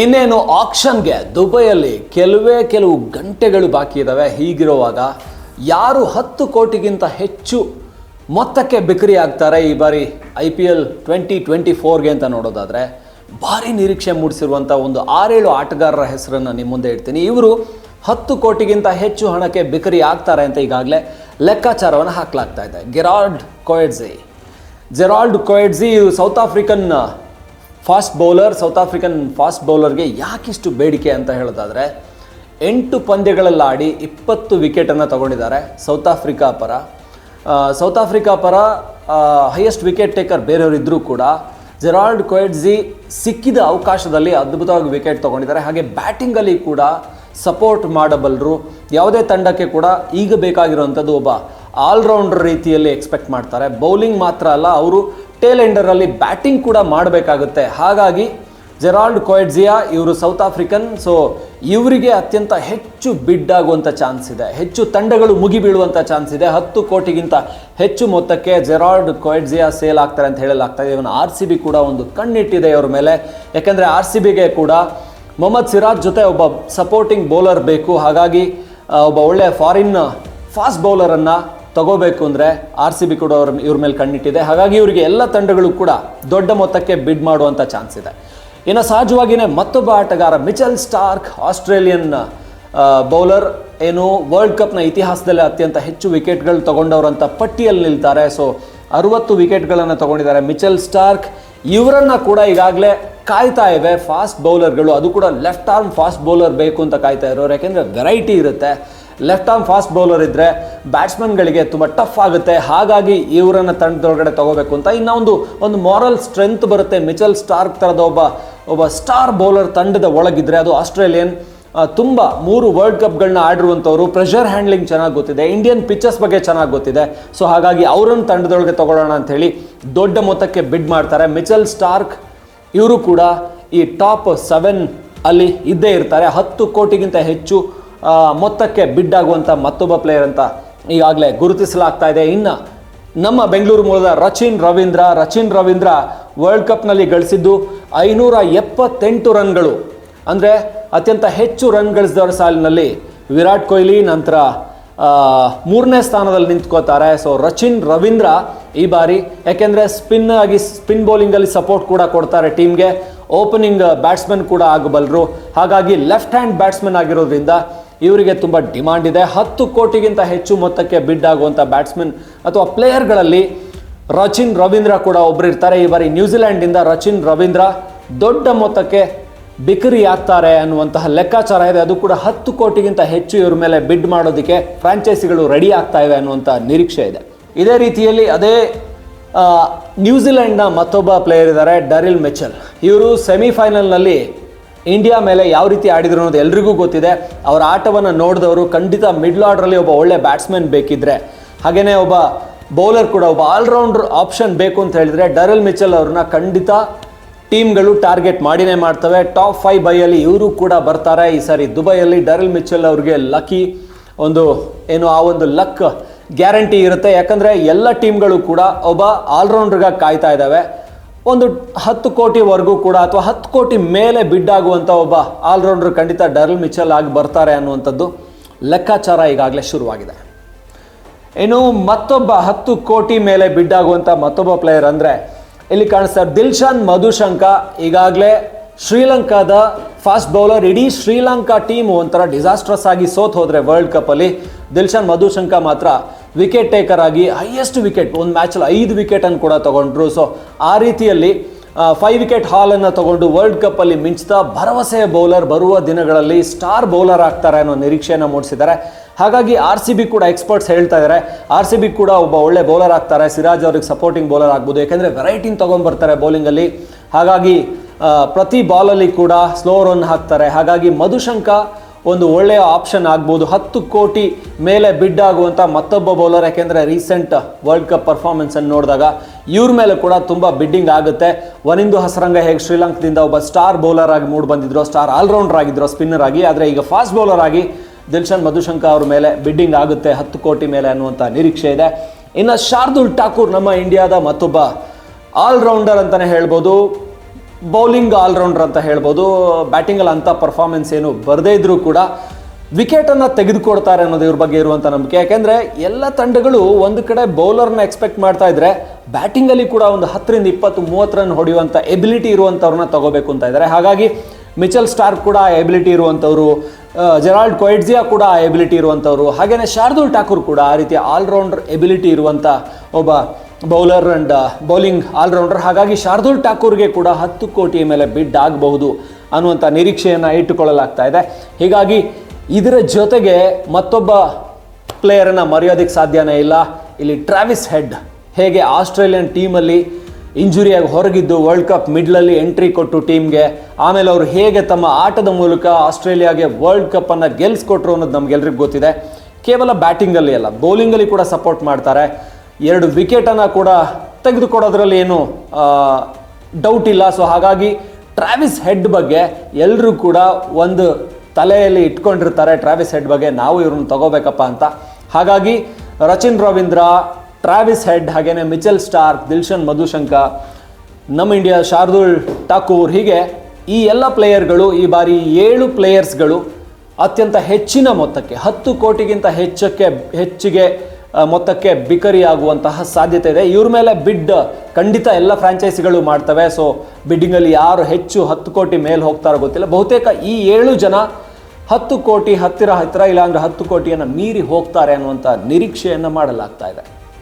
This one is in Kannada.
ಇನ್ನೇನು ಆಕ್ಷನ್ಗೆ ದುಬೈಯಲ್ಲಿ ಕೆಲವೇ ಕೆಲವು ಗಂಟೆಗಳು ಬಾಕಿ ಇದ್ದಾವೆ ಹೀಗಿರುವಾಗ ಯಾರು ಹತ್ತು ಕೋಟಿಗಿಂತ ಹೆಚ್ಚು ಮೊತ್ತಕ್ಕೆ ಬಿಕ್ರಿ ಆಗ್ತಾರೆ ಈ ಬಾರಿ I P L twenty twenty ಫೋರ್ಗೆ ಅಂತ ನೋಡೋದಾದರೆ ಭಾರಿ ನಿರೀಕ್ಷೆ ಮೂಡಿಸಿರುವಂಥ ಒಂದು ಆರೇಳು ಆಟಗಾರರ ಹೆಸರನ್ನು ನಿಮ್ಮ ಮುಂದೆ ಇಡ್ತೀನಿ. ಇವರು ಹತ್ತು ಕೋಟಿಗಿಂತ ಹೆಚ್ಚು ಹಣಕ್ಕೆ ಬಿಕ್ರಿ ಆಗ್ತಾರೆ ಅಂತ ಈಗಾಗಲೇ ಲೆಕ್ಕಾಚಾರವನ್ನು ಹಾಕಲಾಗ್ತಾ ಇದೆ. Gerald Coetzee Gerald Coetzee South African fast bowler, South African fast ಬೌಲರ್ಗೆ ಯಾಕಿಷ್ಟು ಬೇಡಿಕೆ ಅಂತ ಹೇಳೋದಾದರೆ, ಎಂಟು ಪಂದ್ಯಗಳಲ್ಲಾಡಿ ಇಪ್ಪತ್ತು ವಿಕೆಟನ್ನು ತಗೊಂಡಿದ್ದಾರೆ ಸೌತ್ ಆಫ್ರಿಕಾ ಪರ. ಸೌತ್ ಆಫ್ರಿಕಾ ಪರ ಹೈಯೆಸ್ಟ್ ವಿಕೆಟ್ ಟೇಕರ್ ಬೇರೆಯವರು ಇದ್ದರೂ ಕೂಡ ಜೆರಾಲ್ಡ್ ಕೊಯಡ್ಜಿ ಸಿಕ್ಕಿದ ಅವಕಾಶದಲ್ಲಿ ಅದ್ಭುತವಾಗಿ ವಿಕೆಟ್ ತಗೊಂಡಿದ್ದಾರೆ. ಹಾಗೆ ಬ್ಯಾಟಿಂಗಲ್ಲಿ ಕೂಡ ಸಪೋರ್ಟ್ ಮಾಡಬಲ್ಲರು ಯಾವುದೇ ತಂಡಕ್ಕೆ ಕೂಡ ಈಗ ಬೇಕಾಗಿರುವಂಥದ್ದು ಒಬ್ಬ ಆಲ್ರೌಂಡರ್ ರೀತಿಯಲ್ಲಿ ಎಕ್ಸ್ಪೆಕ್ಟ್ ಮಾಡ್ತಾರೆ. ಬೌಲಿಂಗ್ ಮಾತ್ರ ಅಲ್ಲ, ಅವರು ಟೇಲ್ ಎಂಡರಲ್ಲಿ ಬ್ಯಾಟಿಂಗ್ ಕೂಡ ಮಾಡಬೇಕಾಗುತ್ತೆ. ಹಾಗಾಗಿ ಜೆರಾಲ್ಡ್ ಕೊಯಡ್ಜಿಯಾ ಇವರು ಸೌತ್ ಆಫ್ರಿಕನ್ ಸೊ ಇವರಿಗೆ ಅತ್ಯಂತ ಹೆಚ್ಚು ಬಿಡ್ ಆಗುವಂಥ ಚಾನ್ಸ್ ಇದೆ. ಹೆಚ್ಚು ತಂಡಗಳು ಮುಗಿ ಬೀಳುವಂಥ ಚಾನ್ಸ್ ಇದೆ. ಹತ್ತು ಕೋಟಿಗಿಂತ ಹೆಚ್ಚು ಮೊತ್ತಕ್ಕೆ ಜೆರಾಲ್ಡ್ ಕೊಯಡ್ಜಿಯಾ ಸೇಲ್ ಆಗ್ತಾರೆ ಅಂತ ಹೇಳಲಾಗ್ತಾ ಇದೆ. ಇವನ್ ಆರ್ ಸಿ ಬಿ ಕೂಡ ಒಂದು ಕಣ್ಣಿಟ್ಟಿದೆ ಇವ್ರ ಮೇಲೆ. ಯಾಕೆಂದರೆ ಆರ್ ಸಿ ಬಿಗೆ ಕೂಡ ಮೊಹಮ್ಮದ್ ಸಿರಾಜ್ ಜೊತೆ ಒಬ್ಬ ಸಪೋರ್ಟಿಂಗ್ ಬೌಲರ್ ಬೇಕು. ಹಾಗಾಗಿ ಒಬ್ಬ ಒಳ್ಳೆಯ ಫಾರಿನ್ ಫಾಸ್ಟ್ ಬೌಲರನ್ನು ತಗೋಬೇಕು ಅಂದರೆ ಆರ್ ಸಿ ಬಿ ಕೂಡ ಅವ್ರ ಇವ್ರ ಮೇಲೆ ಕಣ್ಣಿಟ್ಟಿದೆ. ಹಾಗಾಗಿ ಇವರಿಗೆ ಎಲ್ಲ ತಂಡಗಳು ಕೂಡ ದೊಡ್ಡ ಮೊತ್ತಕ್ಕೆ ಬಿಡ್ ಮಾಡುವಂಥ ಚಾನ್ಸ್ ಇದೆ. ಇನ್ನು ಸಹಜವಾಗಿಯೇ ಮತ್ತೊಬ್ಬ ಆಟಗಾರ, ಮಿಚಲ್ ಸ್ಟಾರ್ಕ್, ಆಸ್ಟ್ರೇಲಿಯನ್ ಬೌಲರ್, ಏನು ವರ್ಲ್ಡ್ ಕಪ್ನ ಇತಿಹಾಸದಲ್ಲೇ ಅತ್ಯಂತ ಹೆಚ್ಚು ವಿಕೆಟ್ಗಳು ತಗೊಂಡವರಂಥ ಪಟ್ಟಿಯಲ್ಲಿ ನಿಲ್ತಾರೆ. ಸೊ ಅರುವತ್ತು ವಿಕೆಟ್ಗಳನ್ನು ತಗೊಂಡಿದ್ದಾರೆ ಮಿಚಲ್ ಸ್ಟಾರ್ಕ್. ಇವರನ್ನು ಕೂಡ ಈಗಾಗಲೇ ಕಾಯ್ತಾ ಇವೆ ಫಾಸ್ಟ್ ಬೌಲರ್ಗಳು ಅದು ಕೂಡ ಲೆಫ್ಟ್ ಆರ್ಮ್ ಫಾಸ್ಟ್ ಬೌಲರ್ ಬೇಕು ಅಂತ ಕಾಯ್ತಾ ಇರೋರು. ಯಾಕೆಂದರೆ ವೆರೈಟಿ ಇರುತ್ತೆ. ಲೆಫ್ಟ್ ಆರ್ಮ್ ಫಾಸ್ಟ್ ಬೌಲರ್ ಇದ್ದರೆ ಬ್ಯಾಟ್ಸ್ಮನ್ಗಳಿಗೆ ತುಂಬ ಟಫ್ ಆಗುತ್ತೆ. ಹಾಗಾಗಿ ಇವರನ್ನು ತಂಡದೊಳಗಡೆ ತಗೋಬೇಕು ಅಂತ ಇನ್ನು ಒಂದು ಒಂದು ಮಾರಲ್ ಸ್ಟ್ರೆಂತ್ ಬರುತ್ತೆ. ಮಿಚಲ್ ಸ್ಟಾರ್ಕ್ ಥರದ ಒಬ್ಬ ಒಬ್ಬ ಸ್ಟಾರ್ ಬೌಲರ್ ತಂಡದ ಒಳಗಿದ್ರೆ ಅದು ಆಸ್ಟ್ರೇಲಿಯನ್ ತುಂಬ ಮೂರು ವರ್ಲ್ಡ್ ಕಪ್ಗಳನ್ನ ಆಡಿರುವಂಥವ್ರು. ಪ್ರೆಷರ್ ಹ್ಯಾಂಡ್ಲಿಂಗ್ ಚೆನ್ನಾಗಿ ಗೊತ್ತಿದೆ. ಇಂಡಿಯನ್ ಪಿಚ್ಚರ್ಸ್ ಬಗ್ಗೆ ಚೆನ್ನಾಗಿ ಗೊತ್ತಿದೆ. ಸೊ ಹಾಗಾಗಿ ಅವರನ್ನು ತಂಡದೊಳಗೆ ತಗೊಳ್ಳೋಣ ಅಂತ ಹೇಳಿ ದೊಡ್ಡ ಮೊತ್ತಕ್ಕೆ ಬಿಡ್ ಮಾಡ್ತಾರೆ. ಮಿಚಲ್ ಸ್ಟಾರ್ಕ್ ಇವರು ಕೂಡ ಈ ಟಾಪ್ ಸೆವೆನ್ ಅಲ್ಲಿ ಇದ್ದೇ ಇರ್ತಾರೆ. ಹತ್ತು ಕೋಟಿಗಿಂತ ಹೆಚ್ಚು ಮೊತ್ತಕ್ಕೆ ಬಿಡ್ ಆಗುವಂಥ ಮತ್ತೊಬ್ಬ ಪ್ಲೇಯರ್ ಅಂತ ಈಗಾಗಲೇ ಗುರುತಿಸಲಾಗ್ತಾ ಇದೆ. ಇನ್ನು ನಮ್ಮ ಬೆಂಗಳೂರು ಮೂಲದ ರಚಿನ್ ರವೀಂದ್ರ ರಚಿನ್ ರವೀಂದ್ರ ವರ್ಲ್ಡ್ ಕಪ್ನಲ್ಲಿ ಗಳಿಸಿದ್ದು ಐನೂರ ಎಪ್ಪತ್ತೆಂಟು ರನ್ಗಳು. ಅಂದರೆ ಅತ್ಯಂತ ಹೆಚ್ಚು ರನ್ ಗಳಿಸಿದವರ ಸಾಲಿನಲ್ಲಿ ವಿರಾಟ್ ಕೊಹ್ಲಿ ನಂತರ ಮೂರನೇ ಸ್ಥಾನದಲ್ಲಿ ನಿಂತ್ಕೋತಾರೆ ಸೊ ರಚಿನ್ ರವೀಂದ್ರ ಈ ಬಾರಿ, ಯಾಕೆಂದರೆ ಸ್ಪಿನ್ ಆಗಿ ಸ್ಪಿನ್ ಬೌಲಿಂಗಲ್ಲಿ ಸಪೋರ್ಟ್ ಕೂಡ ಕೊಡ್ತಾರೆ ಟೀಮ್ಗೆ ಓಪನಿಂಗ್ ಬ್ಯಾಟ್ಸ್ಮನ್ ಕೂಡ ಆಗಬಲ್ಲರು. ಹಾಗಾಗಿ ಲೆಫ್ಟ್ ಹ್ಯಾಂಡ್ ಬ್ಯಾಟ್ಸ್ಮನ್ ಆಗಿರೋದ್ರಿಂದ ಇವರಿಗೆ ತುಂಬ ಡಿಮಾಂಡ್ ಇದೆ. ಹತ್ತು ಕೋಟಿಗಿಂತ ಹೆಚ್ಚು ಮೊತ್ತಕ್ಕೆ ಬಿಡ್ ಆಗುವಂಥ ಬ್ಯಾಟ್ಸ್ಮನ್ ಅಥವಾ ಪ್ಲೇಯರ್ಗಳಲ್ಲಿ ರಚಿನ್ ರವೀಂದ್ರ ಕೂಡ ಒಬ್ಬರು ಇರ್ತಾರೆ. ಈ ಬಾರಿ ನ್ಯೂಜಿಲೆಂಡಿಂದ ರಚಿನ್ ರವೀಂದ್ರ ದೊಡ್ಡ ಮೊತ್ತಕ್ಕೆ ಬಿಕರಿ ಆಗ್ತಾರೆ ಅನ್ನುವಂತಹ ಲೆಕ್ಕಾಚಾರ ಇದೆ. ಅದು ಕೂಡ ಹತ್ತು ಕೋಟಿಗಿಂತ ಹೆಚ್ಚು ಇವ್ರ ಮೇಲೆ ಬಿಡ್ ಮಾಡೋದಕ್ಕೆ ಫ್ರಾಂಚೈಸಿಗಳು ರೆಡಿ ಆಗ್ತಾ ಇವೆ ಅನ್ನುವಂಥ ನಿರೀಕ್ಷೆ ಇದೆ. ಇದೇ ರೀತಿಯಲ್ಲಿ ಅದೇ ನ್ಯೂಜಿಲೆಂಡ್ನ ಮತ್ತೊಬ್ಬ ಪ್ಲೇಯರ್ ಇದ್ದಾರೆ, ಡರಿಲ್ ಮೆಚಲ್. ಇವರು ಸೆಮಿಫೈನಲ್ನಲ್ಲಿ ಇಂಡಿಯಾ ಮೇಲೆ ಯಾವ ರೀತಿ ಆಡಿದ್ರು ಅನ್ನೋದು ಎಲ್ರಿಗೂ ಗೊತ್ತಿದೆ. ಅವರ ಆಟವನ್ನು ನೋಡಿದವರು ಖಂಡಿತ ಮಿಡ್ಲ್ ಆರ್ಡ್ರಲ್ಲಿ ಒಬ್ಬ ಒಳ್ಳೆ ಬ್ಯಾಟ್ಸ್ಮನ್ ಬೇಕಿದ್ರೆ. ಹಾಗೆಯೇ ಒಬ್ಬ ಬೌಲರ್ ಕೂಡ, ಒಬ್ಬ ಆಲ್ರೌಂಡರ್ ಆಪ್ಷನ್ ಬೇಕು ಅಂತ ಹೇಳಿದರೆ ಡರಲ್ ಮಿಚಲ್ ಅವ್ರನ್ನ ಖಂಡಿತ ಟೀಮ್ಗಳು ಟಾರ್ಗೆಟ್ ಮಾಡಿನೇ ಮಾಡ್ತವೆ. ಟಾಪ್ ಫೈವ್ ಬೈಯಲ್ಲಿ ಇವರು ಕೂಡ ಬರ್ತಾರೆ. ಈ ಸಾರಿ ದುಬೈಯಲ್ಲಿ ಡರಲ್ ಮಿಚಲ್ ಅವ್ರಿಗೆ ಲಕ್ಕಿ ಒಂದು ಏನು ಆ ಒಂದು ಲಕ್ ಗ್ಯಾರಂಟಿ ಇರುತ್ತೆ. ಯಾಕಂದರೆ ಎಲ್ಲ ಟೀಮ್ಗಳು ಕೂಡ ಒಬ್ಬ ಆಲ್ರೌಂಡರ್ಗಾಗಿ ಕಾಯ್ತಾ ಇದ್ದಾವೆ ಒಂದು ಹತ್ತು ಕೋಟಿವರೆಗೂ ಕೂಡ ಅಥವಾ ಹತ್ತು ಕೋಟಿ ಮೇಲೆ ಬಿಡ್ ಆಗುವಂಥ ಒಬ್ಬ ಆಲ್ರೌಂಡರ್ ಖಂಡಿತ ಡರಲ್ ಮಿಚಲ್ ಆಗಿ ಬರ್ತಾರೆ ಅನ್ನುವಂಥದ್ದು ಲೆಕ್ಕಾಚಾರ ಈಗಾಗಲೇ ಶುರುವಾಗಿದೆ. ಇನ್ನು ಮತ್ತೊಬ್ಬ ಹತ್ತು ಕೋಟಿ ಮೇಲೆ ಬಿಡ್ ಆಗುವಂಥ ಮತ್ತೊಬ್ಬ ಪ್ಲೇಯರ್ ಅಂದರೆ ಇಲ್ಲಿ ಕಾಣಿಸ್ತಾರೆ ದಿಲ್ಶಾನ್ ಮಧುಶಂಕ. ಈಗಾಗಲೇ ಶ್ರೀಲಂಕಾದ ಫಾಸ್ಟ್ ಬೌಲರ್ ಇಡೀ ಶ್ರೀಲಂಕಾ ಟೀಮ್ ಒಂಥರ ಡಿಸಾಸ್ಟ್ರಸ್ ಆಗಿ ಸೋತ್ ಹೋದರೆ ವರ್ಲ್ಡ್ ಕಪ್ಪಲ್ಲಿ ದಿಲ್ಶಾನ್ ಮಧುಶಂಕ ಮಾತ್ರ ವಿಕೆಟ್ ಟೇಕರ್ ಆಗಿ ಹೈಯೆಸ್ಟ್ ವಿಕೆಟ್ ಒಂದು ಮ್ಯಾಚಲ್ಲಿ ಐದು ವಿಕೆಟನ್ನು ಕೂಡ ತಗೊಂಡ್ರು. ಸೊ ಆ ರೀತಿಯಲ್ಲಿ ಫೈವ್ ವಿಕೆಟ್ ಹಾಲನ್ನು ತಗೊಂಡು ವರ್ಲ್ಡ್ ಕಪ್ಪಲ್ಲಿ ಮಿಂಚ್ತಾ ಭರವಸೆಯ ಬೌಲರ್ ಬರುವ ದಿನಗಳಲ್ಲಿ ಸ್ಟಾರ್ ಬೌಲರ್ ಆಗ್ತಾರೆ ಅನ್ನೋ ನಿರೀಕ್ಷೆಯನ್ನು ಮೂಡಿಸಿದ್ದಾರೆ. ಹಾಗಾಗಿ ಆರ್ ಸಿ ಬಿ ಕೂಡ ಎಕ್ಸ್ಪರ್ಟ್ಸ್ ಹೇಳ್ತಾ ಇದ್ದಾರೆ ಆರ್ ಸಿ ಬಿ ಕೂಡ ಒಬ್ಬ ಒಳ್ಳೆ ಬೌಲರ್ ಆಗ್ತಾರೆ. ಸಿರಾಜ್ ಅವ್ರಿಗೆ ಸಪೋರ್ಟಿಂಗ್ ಬೌಲರ್ ಆಗ್ಬೋದು. ಯಾಕೆಂದರೆ ವೆರೈಟಿನ ತೊಗೊಂಡ್ಬರ್ತಾರೆ ಬೌಲಿಂಗಲ್ಲಿ ಹಾಗಾಗಿ ಪ್ರತಿ ಬಾಲಲ್ಲಿ ಕೂಡ ಸ್ಲೋ ರನ್ ಹಾಕ್ತಾರೆ. ಹಾಗಾಗಿ ಮಧುಶಂಕ ಒಂದು ಒಳ್ಳೆಯ ಆಪ್ಷನ್ ಆಗ್ಬೋದು. ಹತ್ತು ಕೋಟಿ ಮೇಲೆ ಬಿಡ್ ಆಗುವಂಥ ಮತ್ತೊಬ್ಬ ಬೌಲರ್ ಯಾಕೆಂದರೆ ರೀಸೆಂಟ್ ವರ್ಲ್ಡ್ ಕಪ್ ಪರ್ಫಾರ್ಮೆನ್ಸನ್ನು ನೋಡಿದಾಗ ಇವ್ರ ಮೇಲೆ ಕೂಡ ತುಂಬ ಬಿಡ್ಡಿಂಗ್ ಆಗುತ್ತೆ. ವನಿಂದು ಹಸರಂಗ ಹೇಗೆ ಶ್ರೀಲಂಕಾದಿಂದ ಒಬ್ಬ ಸ್ಟಾರ್ ಬೌಲರ್ ಆಗಿ ಮೂಡ್ ಬಂದಿದ್ರು ಸ್ಟಾರ್ ಆಲ್ರೌಂಡರ್ ಆಗಿದ್ರು ಸ್ಪಿನ್ನರ್ ಆಗಿ, ಆದರೆ ಈಗ ಫಾಸ್ಟ್ ಬೌಲರ್ ಆಗಿ ದಿಲ್ಶನ್ ಮಧುಶಂಕ ಅವ್ರ ಮೇಲೆ ಬಿಡ್ಡಿಂಗ್ ಆಗುತ್ತೆ. ಹತ್ತು ಕೋಟಿ ಮೇಲೆ ಅನ್ನುವಂಥ ನಿರೀಕ್ಷೆ ಇದೆ. ಇನ್ನು ಶಾರ್ದುಲ್ ಠಾಕೂರ್ ನಮ್ಮ ಇಂಡಿಯಾದ ಮತ್ತೊಬ್ಬ ಆಲ್ರೌಂಡರ್ ಅಂತಲೇ ಹೇಳ್ಬೋದು. ಬೌಲಿಂಗ್ ಆಲ್ರೌಂಡರ್ ಅಂತ ಹೇಳ್ಬೋದು. ಬ್ಯಾಟಿಂಗಲ್ಲಿ ಅಂಥ ಪರ್ಫಾರ್ಮೆನ್ಸ್ ಏನು ಬರದೇ ಇದ್ರೂ ಕೂಡ ವಿಕೆಟನ್ನು ತೆಗೆದುಕೊಡ್ತಾರೆ ಅನ್ನೋದು ಇವ್ರ ಬಗ್ಗೆ ಇರುವಂಥ ನಂಬಿಕೆ. ಯಾಕೆಂದರೆ ಎಲ್ಲ ತಂಡಗಳು ಒಂದು ಕಡೆ ಬೌಲರ್ನ ಎಕ್ಸ್ಪೆಕ್ಟ್ ಮಾಡ್ತಾ ಇದ್ರೆ ಬ್ಯಾಟಿಂಗಲ್ಲಿ ಕೂಡ ಒಂದು ಹತ್ತರಿಂದ ಇಪ್ಪತ್ತು, ಮೂವತ್ತು ರನ್ ಹೊಡೆಯುವಂಥ ಎಬಿಲಿಟಿ ಇರುವಂಥವ್ರನ್ನ ತಗೋಬೇಕು ಅಂತ ಇದ್ದಾರೆ ಹಾಗಾಗಿ ಮಿಚಲ್ ಸ್ಟಾರ್ ಕೂಡ ಆ ಎಬಿಲಿಟಿ ಇರುವಂಥವ್ರು ಜೆರಾಲ್ಡ್ ಕೊಯ್ಡ್ಜಿಯಾ ಕೂಡ ಆ ಎಬಿಲಿಟಿ ಇರುವಂಥವ್ರು ಹಾಗೆಯೇ ಶಾರ್ದೂಲ್ ಠಾಕೂರ್ ಕೂಡ ಆ ರೀತಿಯ ಆಲ್ರೌಂಡರ್ ಎಬಿಲಿಟಿ ಇರುವಂಥ ಒಬ್ಬ ಬೌಲರ್ ಆ್ಯಂಡ್ ಬೌಲಿಂಗ್ ಆಲ್ರೌಂಡರ್. ಹಾಗಾಗಿ ಶಾರ್ದುಲ್ ಠಾಕೂರ್ಗೆ ಕೂಡ ಹತ್ತು ಕೋಟಿಯ ಮೇಲೆ ಬಿಡ್ ಆಗಬಹುದು ಅನ್ನುವಂಥ ನಿರೀಕ್ಷೆಯನ್ನು ಇಟ್ಟುಕೊಳ್ಳಲಾಗ್ತಾ ಇದೆ. ಹೀಗಾಗಿ ಇದರ ಜೊತೆಗೆ ಮತ್ತೊಬ್ಬ ಪ್ಲೇಯರನ್ನು ಮರೆಯೋದಕ್ಕೆ ಸಾಧ್ಯನೇ ಇಲ್ಲ. ಇಲ್ಲಿ ಟ್ರಾವಿಸ್ ಹೆಡ್ ಹೇಗೆ ಆಸ್ಟ್ರೇಲಿಯನ್ ಟೀಮಲ್ಲಿ ಇಂಜುರಿಯಾಗಿ ಹೊರಗಿದ್ದು ವರ್ಲ್ಡ್ ಕಪ್ ಮಿಡ್ಲಲ್ಲಿ ಎಂಟ್ರಿ ಕೊಟ್ಟು ಟೀಮ್ಗೆ, ಆಮೇಲೆ ಅವರು ಹೇಗೆ ತಮ್ಮ ಆಟದ ಮೂಲಕ ಆಸ್ಟ್ರೇಲಿಯಾಗೆ ವರ್ಲ್ಡ್ ಕಪ್ಪನ್ನು ಗೆಲ್ಲಿಸ್ಕೊಟ್ರು ಅನ್ನೋದು ನಮ್ಗೆಲ್ರಿಗೂ ಗೊತ್ತಿದೆ. ಕೇವಲ ಬ್ಯಾಟಿಂಗಲ್ಲಿ ಅಲ್ಲ ಬೌಲಿಂಗಲ್ಲಿ ಕೂಡ ಸಪೋರ್ಟ್ ಮಾಡ್ತಾರೆ. ಎರಡು ವಿಕೆಟನ್ನು ಕೂಡ ತೆಗೆದುಕೊಡೋದ್ರಲ್ಲಿ ಏನು ಡೌಟ್ ಇಲ್ಲ. ಸೊ ಹಾಗಾಗಿ ಟ್ರಾವಿಸ್ ಹೆಡ್ ಬಗ್ಗೆ ಎಲ್ಲರೂ ಕೂಡ ಒಂದು ತಲೆಯಲ್ಲಿ ಇಟ್ಕೊಂಡಿರ್ತಾರೆ ಟ್ರಾವಿಸ್ ಹೆಡ್ ಬಗ್ಗೆ. ನಾವು ಇವ್ರನ್ನ ತಗೋಬೇಕಪ್ಪ ಅಂತ. ಹಾಗಾಗಿ ರಚಿನ್ ರವೀಂದ್ರ ಟ್ರಾವಿಸ್ ಹೆಡ್ ಹಾಗೇನೆ ಮಿಚೆಲ್ ಸ್ಟಾರ್ಕ್ ದಿಲ್ಶನ್ ಮಧುಶಂಕ ನಮ್ಮ ಇಂಡಿಯಾ ಶಾರ್ದುಲ್ ಠಾಕೂರ್, ಹೀಗೆ ಈ ಎಲ್ಲ ಪ್ಲೇಯರ್ಗಳು ಈ ಬಾರಿ ಏಳು ಪ್ಲೇಯರ್ಸ್ಗಳು ಅತ್ಯಂತ ಹೆಚ್ಚಿನ ಮೊತ್ತಕ್ಕೆ, ಹತ್ತು ಕೋಟಿಗಿಂತ ಹೆಚ್ಚಕ್ಕೆ, ಹೆಚ್ಚಿಗೆ ಮೊತ್ತಕ್ಕೆ ಬಿಕರಿಯಾಗುವಂತಹ ಸಾಧ್ಯತೆ ಇದೆ. ಇವ್ರ ಮೇಲೆ ಬಿಡ್ ಖಂಡಿತ ಎಲ್ಲ ಫ್ರಾಂಚೈಸಿಗಳು ಮಾಡ್ತವೆ. ಸೊ ಬಿಡ್ಡಿಂಗಲ್ಲಿ ಯಾರು ಹೆಚ್ಚು ಹತ್ತು ಕೋಟಿ ಮೇಲೆ ಹೋಗ್ತಾರೋ ಗೊತ್ತಿಲ್ಲ. ಬಹುತೇಕ ಈ ಏಳು ಜನ ಹತ್ತು ಕೋಟಿ ಹತ್ತಿರ ಹತ್ತಿರ, ಇಲ್ಲಾಂದ್ರೆ ಹತ್ತು ಕೋಟಿಯನ್ನು ಮೀರಿ ಹೋಗ್ತಾರೆ ಅನ್ನುವಂಥ ನಿರೀಕ್ಷೆಯನ್ನು ಮಾಡಲಾಗ್ತಾ ಇದೆ.